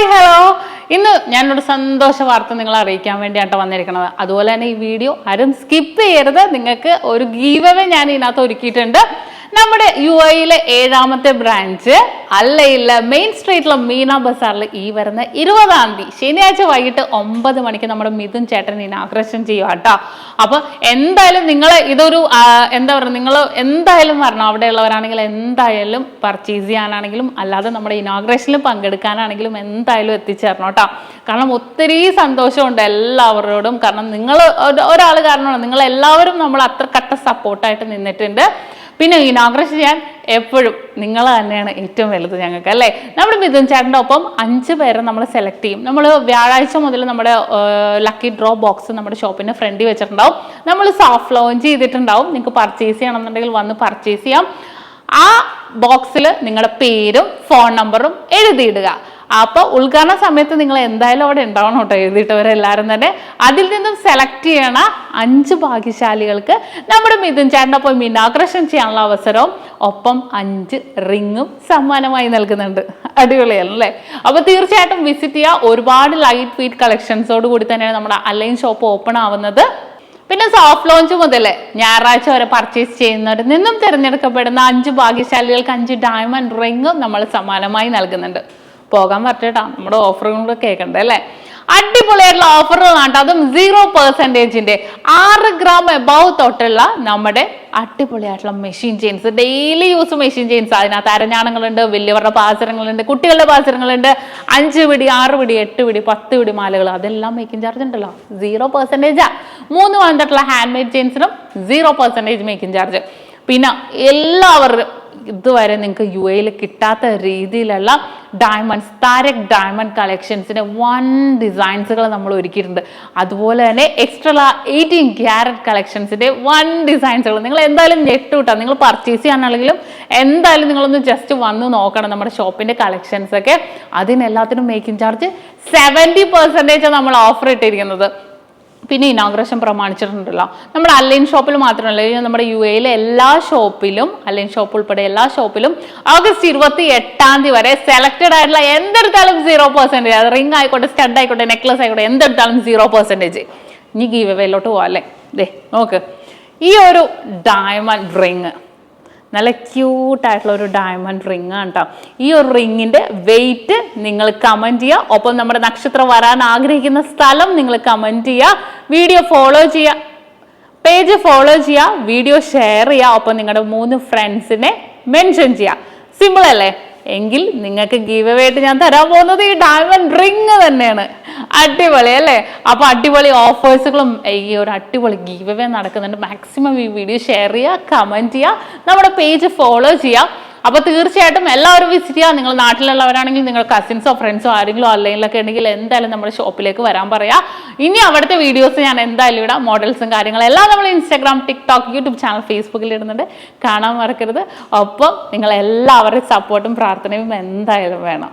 Hi hello ഇന്ന് ഞാനൊരു സന്തോഷ വാർത്ത നിങ്ങളെ അറിയിക്കാൻ വേണ്ടിയാണ് വന്നിരിക്കുന്നത് അതുപോലെ തന്നെ ഈ വീഡിയോ ആരും സ്കിപ്പ് ചെയ്യരുത്. നിങ്ങൾക്ക് ഒരു ഗീവവേ ഞാൻ ഇതിനകത്ത് ഒരുക്കിയിട്ടുണ്ട്. നമ്മുടെ യു എയിലെ ഏഴാമത്തെ ബ്രാഞ്ച് അല്ലയില്ല മെയിൻ സ്ട്രീറ്റിലെ മീന ബസാറിൽ ഈ വരുന്ന ഇരുപതാം തീയതി ശനിയാഴ്ച വൈകിട്ട് ഒമ്പത് മണിക്ക് നമ്മുടെ മിഥുൻ ചേട്ടൻ ഇനാഗ്രേഷൻ ചെയ്യുക കേട്ടോ അപ്പൊ എന്തായാലും നിങ്ങൾ ഇതൊരു എന്താ പറയുക നിങ്ങൾ എന്തായാലും വരണം. അവിടെയുള്ളവരാണെങ്കിൽ എന്തായാലും പർച്ചേസ് ചെയ്യാനാണെങ്കിലും അല്ലാതെ നമ്മുടെ ഇനാഗ്രേഷനിൽ പങ്കെടുക്കാനാണെങ്കിലും എന്തായാലും എത്തിച്ചേരണം കേട്ടോ. കാരണം ഒത്തിരി സന്തോഷമുണ്ട് എല്ലാവരോടും. കാരണം നിങ്ങൾ ഒരാൾ കാരണമാണ് നിങ്ങൾ എല്ലാവരും നമ്മൾ അത്ര കട്ട സപ്പോർട്ടായിട്ട് നിന്നിട്ടുണ്ട്. പിന്നെ ഇനാഗ്രേഷൻ ചെയ്യാൻ എപ്പോഴും നിങ്ങൾ തന്നെയാണ് ഏറ്റവും വലുത് ഞങ്ങൾക്ക് അല്ലേ? നമ്മുടെ മിഥുൻ ചേട്ടന്റെ ഒപ്പം അഞ്ച് പേരെ നമ്മൾ സെലക്ട് ചെയ്യും. നമ്മൾ വ്യാഴാഴ്ച മുതൽ നമ്മുടെ ലക്കി ഡ്രോ ബോക്സ് നമ്മുടെ ഷോപ്പിന്റെ ഫ്രണ്ടിൽ വെച്ചിട്ടുണ്ടാവും. നമ്മൾ സോഫ്റ്റ് ലോഞ്ച് ചെയ്തിട്ടുണ്ടാവും. നിങ്ങൾക്ക് പർച്ചേസ് ചെയ്യണമെന്നുണ്ടെങ്കിൽ വന്ന് പർച്ചേസ് ചെയ്യാം. ആ ബോക്സിൽ നിങ്ങളുടെ പേരും ഫോൺ നമ്പറും എഴുതിയിടുക. അപ്പോൾ ഉദ്ഘാടന സമയത്ത് നിങ്ങൾ എന്തായാലും അവിടെ ഉണ്ടാവണം കേട്ടോ എഴുതിയിട്ടവരെല്ലാവരും തന്നെ. അതിൽ നിന്നും സെലക്ട് ചെയ്യണ അഞ്ച് ഭാഗ്യശാലികൾക്ക് നമ്മുടെ മിഥുൻ പോയി ഇനാഗ്രേഷൻ ചെയ്യാനുള്ള അവസരവും ഒപ്പം അഞ്ച് റിങ്ങും സമ്മാനമായി നൽകുന്നുണ്ട്. അടിപൊളിയാണ് അല്ലേ? അപ്പോൾ തീർച്ചയായിട്ടും വിസിറ്റ് ചെയ്യുക. ഒരുപാട് ലൈറ്റ് വെയിറ്റ് കളക്ഷൻസോട് കൂടി തന്നെയാണ് നമ്മുടെ അലൈൻ ഷോപ്പ് ഓപ്പൺ ആവുന്നത്. പിന്നെ സോഫ്റ്റ് ലോഞ്ച് മുതൽ ഞായറാഴ്ച വരെ പർച്ചേസ് ചെയ്യുന്നവരിൽ നിന്നും തിരഞ്ഞെടുക്കപ്പെടുന്ന അഞ്ച് ഭാഗ്യശാലികൾക്ക് അഞ്ച് ഡയമണ്ട് റിങ്ങും നമ്മൾ സമാനമായി നൽകുന്നുണ്ട്. പോകാൻ പറ്റട്ടാ നമ്മുടെ ഓഫറുകളൊക്കെ കേൾക്കണ്ടേ അല്ലേ? അടിപൊളിയായിട്ടുള്ള ഓഫറുകളാണ് അതും സീറോ പെർസെന്റേജിന്റെ ആറ് ഗ്രാം എബവ് തൊട്ടുള്ള നമ്മുടെ അടിപൊളിയായിട്ടുള്ള machine chains daily use machine chains അതിനകത്ത് അരഞ്ഞാണങ്ങളുണ്ട് വലിയവരുടെ പാചരങ്ങളുണ്ട് കുട്ടികളുടെ പാചരങ്ങളുണ്ട് അഞ്ച് പിടി ആറ് പിടി എട്ട് പിടി പത്ത് പിടി മാലകൾ. അതെല്ലാം മേക്കിംഗ് ചാർജ് ഉണ്ടല്ലോ. സീറോ പെർസെന്റേജാ മൂന്ന് വന്നിട്ടുള്ള ഹാൻഡ് മെയ്ഡ് ചെയിൻസിനും സീറോ പെർസെന്റേജ് മേക്കിംഗ് ചാർജ് പിന്നെ എല്ലാവരും ഇതുവരെ നിങ്ങൾക്ക് യു എയിൽ കിട്ടാത്ത രീതിയിലുള്ള ഡയമണ്ട്സ് താരക് ഡയമണ്ട് കളക്ഷൻസിന് വൺ ഡിസൈൻസുകൾ നമ്മൾ ഒരുക്കിയിട്ടുണ്ട്. അതുപോലെ തന്നെ എക്സ്ട്രാ എയ്റ്റീൻ ക്യാരറ്റ് കളക്ഷൻസിന്റെ വൺ ഡിസൈൻസുകൾ നിങ്ങൾ എന്തായാലും ഞെട്ടുകൂട്ടാ നിങ്ങൾ പർച്ചേസ് ചെയ്യാനാണെങ്കിലും എന്തായാലും നിങ്ങളൊന്ന് ജസ്റ്റ് വന്ന് നോക്കണം നമ്മുടെ ഷോപ്പിന്റെ കളക്ഷൻസ് ഒക്കെ അതിനെല്ലാത്തിനും മേക്കിംഗ് ചാർജ് സെവന്റി പെർസെന്റേജ് നമ്മൾ ഓഫർ ഇട്ടിരിക്കുന്നത്. പിന്നെ ഇനാഗ്രേഷൻ പ്രമാണിച്ചിട്ടുണ്ടല്ലോ. നമ്മുടെ അലൈൻ ഷോപ്പിൽ മാത്രമല്ല നമ്മുടെ യു എയിലെ എല്ലാ ഷോപ്പിലും അലൈൻ ഷോപ്പ് ഉൾപ്പെടെ എല്ലാ ഷോപ്പിലും ഓഗസ്റ്റ് ഇരുപത്തി എട്ടാം തീയതി വരെ സെലക്റ്റഡ് ആയിട്ടുള്ള എന്തെടുത്താലും സീറോ പെർസെന്റേജ് അത് റിംഗ് ആയിക്കോട്ടെ സ്റ്റഡ് ആയിക്കോട്ടെ നെക്ലസ് ആയിക്കോട്ടെ എന്തെടുത്താലും സീറോ പെർസെന്റേജ് ഇനി ഗീവ് വേയിലോട്ട് പോവാം അല്ലേ? ദേ നോക്ക്. ഈ ഒരു ഡയമണ്ട് റിങ് നല്ല ക്യൂട്ടായിട്ടുള്ള ഒരു ഡയമണ്ട് റിംഗ് ആണ് കേട്ടോ ഈ ഒരു റിങ്ങിന്റെ വെയിറ്റ് നിങ്ങൾ കമന്റ് ചെയ്യുക ഒപ്പം നമ്മുടെ നക്ഷത്രം വരാൻ ആഗ്രഹിക്കുന്ന സ്ഥലം നിങ്ങൾ കമന്റ് ചെയ്യുക വീഡിയോ ഫോളോ ചെയ്യുക പേജ് ഫോളോ ചെയ്യുക വീഡിയോ ഷെയർ ചെയ്യുക ഒപ്പം നിങ്ങളുടെ മൂന്ന് ഫ്രണ്ട്സിനെ മെൻഷൻ ചെയ്യുക സിമ്പിൾ അല്ലേ? എങ്കിൽ നിങ്ങൾക്ക് ഗീവ് ആയിട്ട് ഞാൻ തരാൻ പോകുന്നത് ഈ ഡയമണ്ട് റിങ് തന്നെയാണ്. അടിപൊളി അല്ലേ? അപ്പൊ അടിപൊളി ഓഫേഴ്സുകളും ഈ ഒരു അടിപൊളി ഗീവ് അവേ നടക്കുന്നുണ്ട്. മാക്സിമം ഈ വീഡിയോ ഷെയർ ചെയ്യുക കമന്റ് ചെയ്യുക നമ്മുടെ പേജ് ഫോളോ ചെയ്യുക. അപ്പൊ തീർച്ചയായിട്ടും എല്ലാവരും വിസിറ്റ് ചെയ്യുക നിങ്ങൾ നാട്ടിലുള്ളവരാണെങ്കിൽ നിങ്ങൾ കസിൻസോ ഫ്രണ്ട്സോ ആരെങ്കിലും ഓൺലൈനിലൊക്കെ ഉണ്ടെങ്കിൽ എന്തായാലും നമ്മുടെ ഷോപ്പിലേക്ക് വരാൻ പറയാ. ഇനി അവിടുത്തെ വീഡിയോസ് ഞാൻ എന്തായാലും ഇടാം. മോഡൽസും കാര്യങ്ങളും എല്ലാം നമ്മൾ ഇൻസ്റ്റാഗ്രാം ടിക്ടോക്ക് യൂട്യൂബ് ചാനൽ ഫേസ്ബുക്കിൽ ഇടുന്നുണ്ട്. കാണാൻ മറക്കരുത്. ഒപ്പം നിങ്ങൾ എല്ലാവരുടെയും സപ്പോർട്ടും പ്രാർത്ഥനയും എന്തായാലും വേണം.